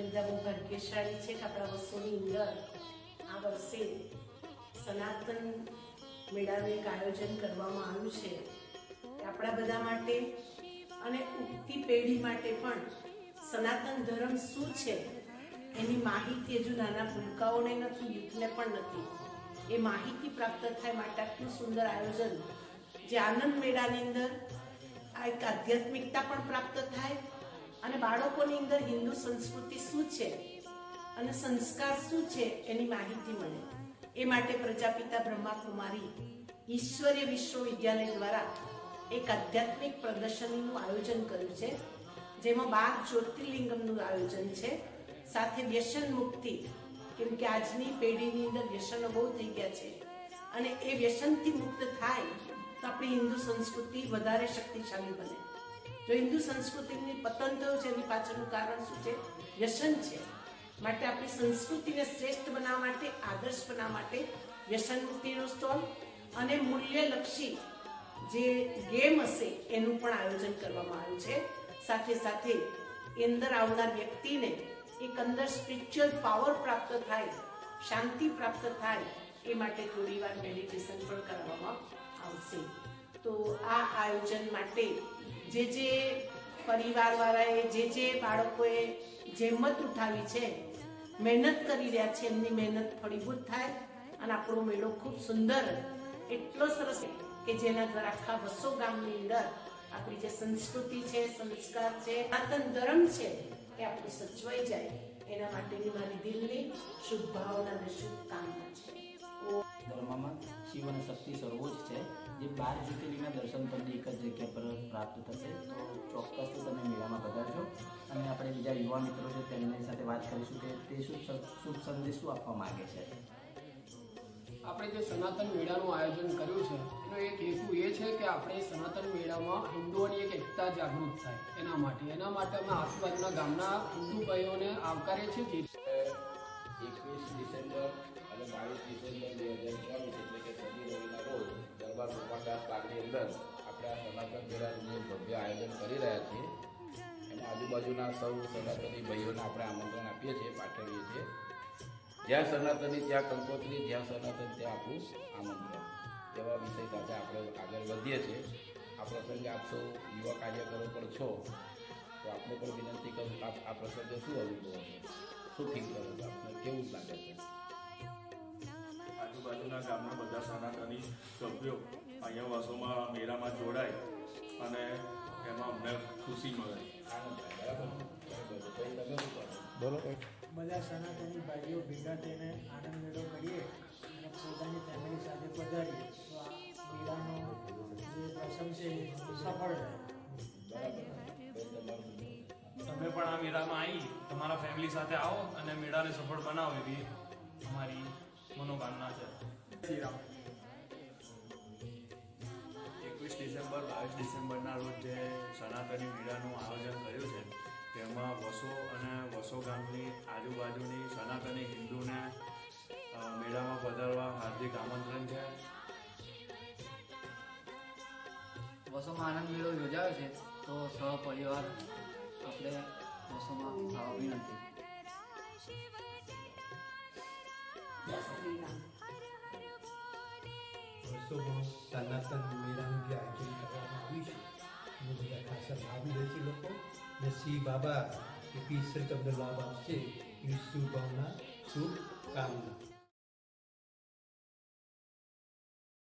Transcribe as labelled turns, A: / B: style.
A: અત્યંત બહુ ભાગ્યશાળી છે કે આપણા વર્ષોની અંદર આ વર્ષે સનાતન મેળાનું એક આયોજન કરવામાં આવ્યું છે આપણા બધા માટે અને ઉગતી પેઢી માટે પણ સનાતન ધર્મ શું છે એની માહિતી હજુ નાના ભૂલકાઓને નથી યુથને પણ નથી એ માહિતી પ્રાપ્ત થાય માટે આટલું સુંદર આયોજન જે આનંદ મેળાની અંદર આ એક આધ્યાત્મિકતા પણ પ્રાપ્ત થાય અને બાળકોની અંદર હિન્દુ સંસ્કૃતિ છે અને સંસ્કાર શું છે એની માહિતી મળે. એ માટે પ્રજાપિતા બ્રહ્માકુમારી ઈશ્વરીય વિશ્વવિદ્યાલય દ્વારા એક આધ્યાત્મિક પ્રદર્શનીનું આયોજન કર્યું છે, જેમાં બાર જ્યોતિર્લિંગમનું આયોજન છે. સાથે વ્યસન મુક્તિ, કેમ કે આજની પેઢીની અંદર વ્યસનો બહુ થઈ ગયા છે. અને એ વ્યસનથી મુક્ત થાય તો આપણી હિન્દુ સંસ્કૃતિ વધારે શક્તિશાળી બને. જો હિન્દુ સંસ્કૃતિની પતન થયું છે એની પાછળનું કારણ શું છે? વ્યસન છે. માટે આપણી સંસ્કૃતિને શ્રેષ્ઠ બનાવવા માટે, આદર્શ બનાવવા માટે વ્યસન મુક્તિનો સ્ટોલ અને મૂલ્યલક્ષી જે ગેમ હશે એનું પણ આયોજન કરવામાં આવ્યું છે. સાથે સાથે અંદર આવનાર વ્યક્તિને એક અંદર સ્પિરિચ્યુઅલ પાવર પ્રાપ્ત થાય, શાંતિ પ્રાપ્ત થાય, એ માટે થોડી વાર મેડિટેશન પણ કરવામાં આવશે. તો આ આયોજન માટે જે જે પરિવારવાળાએ, જે જે બાળકોએ જેમત ઉઠાવી છે, મહેનત કરી રહ્યા છે, એમની મહેનત ફળીભૂત થાય અને આપણો મેળો ખૂબ સુંદર, એટલો સરસ કે જેના દ્વારા આખા બસો ગામની અંદર આપણી જે સંસ્કૃતિ છે, સંસ્કાર છે, આતન ધર્મ છે એ આપણું સચવાઈ જાય. એના માટેની મારી દિલની શુભ ભાવના અને શુભકામના છે.
B: ધર્મમાં શિવ અને શક્તિ સર્વોચ્ચ છે. જે બાર જ્યોતિર્લિંગના દર્શન તમને એક જ જગ્યા પર પ્રાપ્ત થશે. તો ચોક્કસ તમે મેળામાં પધારજો. અને આપણે બીજા યુવા મિત્રો છે તેમની સાથે વાત કરીશું કે તે શું શુભ સંદેશ શું આપવા માગે છે.
C: આપણે જે સનાતન મેળાનું આયોજન કર્યું છે એનો એક હેતુ એ છે કે આપણે સનાતન મેળામાં હિન્દુઓની એક એકતા જાગૃત થાય એના માટે. એના માટે અમે આજુબાજુના ગામના હિન્દુ ભાઈઓને આવકારીએ છીએ
D: એકવીસ ડિસેમ્બર અંદર આપણે આ સનાતન મેળાનું જે ભવ્ય આયોજન કરી રહ્યા છીએ એમાં આજુબાજુના સૌ સનાતની ભાઈઓને આપણે આમંત્રણ આપીએ છીએ, પાઠવીએ છીએ. જ્યાં સનાતની, ત્યાં કંકોત્રી, જ્યાં સનાતન, ત્યાં આપણું આમંત્રણ. એવા વિષય સાથે આપણે આગળ વધીએ છીએ. આ પ્રસંગે આપ સૌ યુવા કાર્યકરો પણ છો, તો આપને પણ વિનંતી કરું આપ આ પ્રસંગે શું અનુભવો છે? શું ફીલ કરો છો? આપને કેવું લાગે છે?
E: આજુબાજુના ગામના બધા સનાતની સભ્યો અહીંયા વસોમાં મેળામાં જોડાય અને એમાં અમને ખુશી મળે.
D: બોલો.
F: બધા સનાતની ભાઈઓ ભેગા થઈને આનંદ મેળો કરીએ અને પોતાની ફેમિલી સાથે પધારીએ. તો આ મેળાનો જે પ્રસંગ છે એ સફળ રહે?
G: તમે પણ આ મેળામાં આવી તમારા ફેમિલી સાથે આવો અને મેળાને સફળ બનાવો એવી અમારી મનોકામના છે.
H: એકવીસ ડિસેમ્બર, બાવીસ ડિસેમ્બરના રોજ જે સનાતની મેળાનું આયોજન કર્યું છે, તેમાં વસો અને વસો ગામની આજુબાજુની સનાતની હિન્દુને મેળામાં પધારવા હાર્દિક આમંત્રણ છે.
I: વસોમાં આનંદ મેળો યોજાયો છે, તો સહપરિવાર આપણે વસોમાં આવવા વિનંતી
J: વર્ષોમાં સનાતન મેળાનું આયોજન કરવામાં આવ્યું છે એમાં બધા ખાસા ભાગ લે છે લોકો. અને સિંહ બાબા એ ઈશ્વર તમને લાભ આપશે એવી શુભભાવના શુભ કામના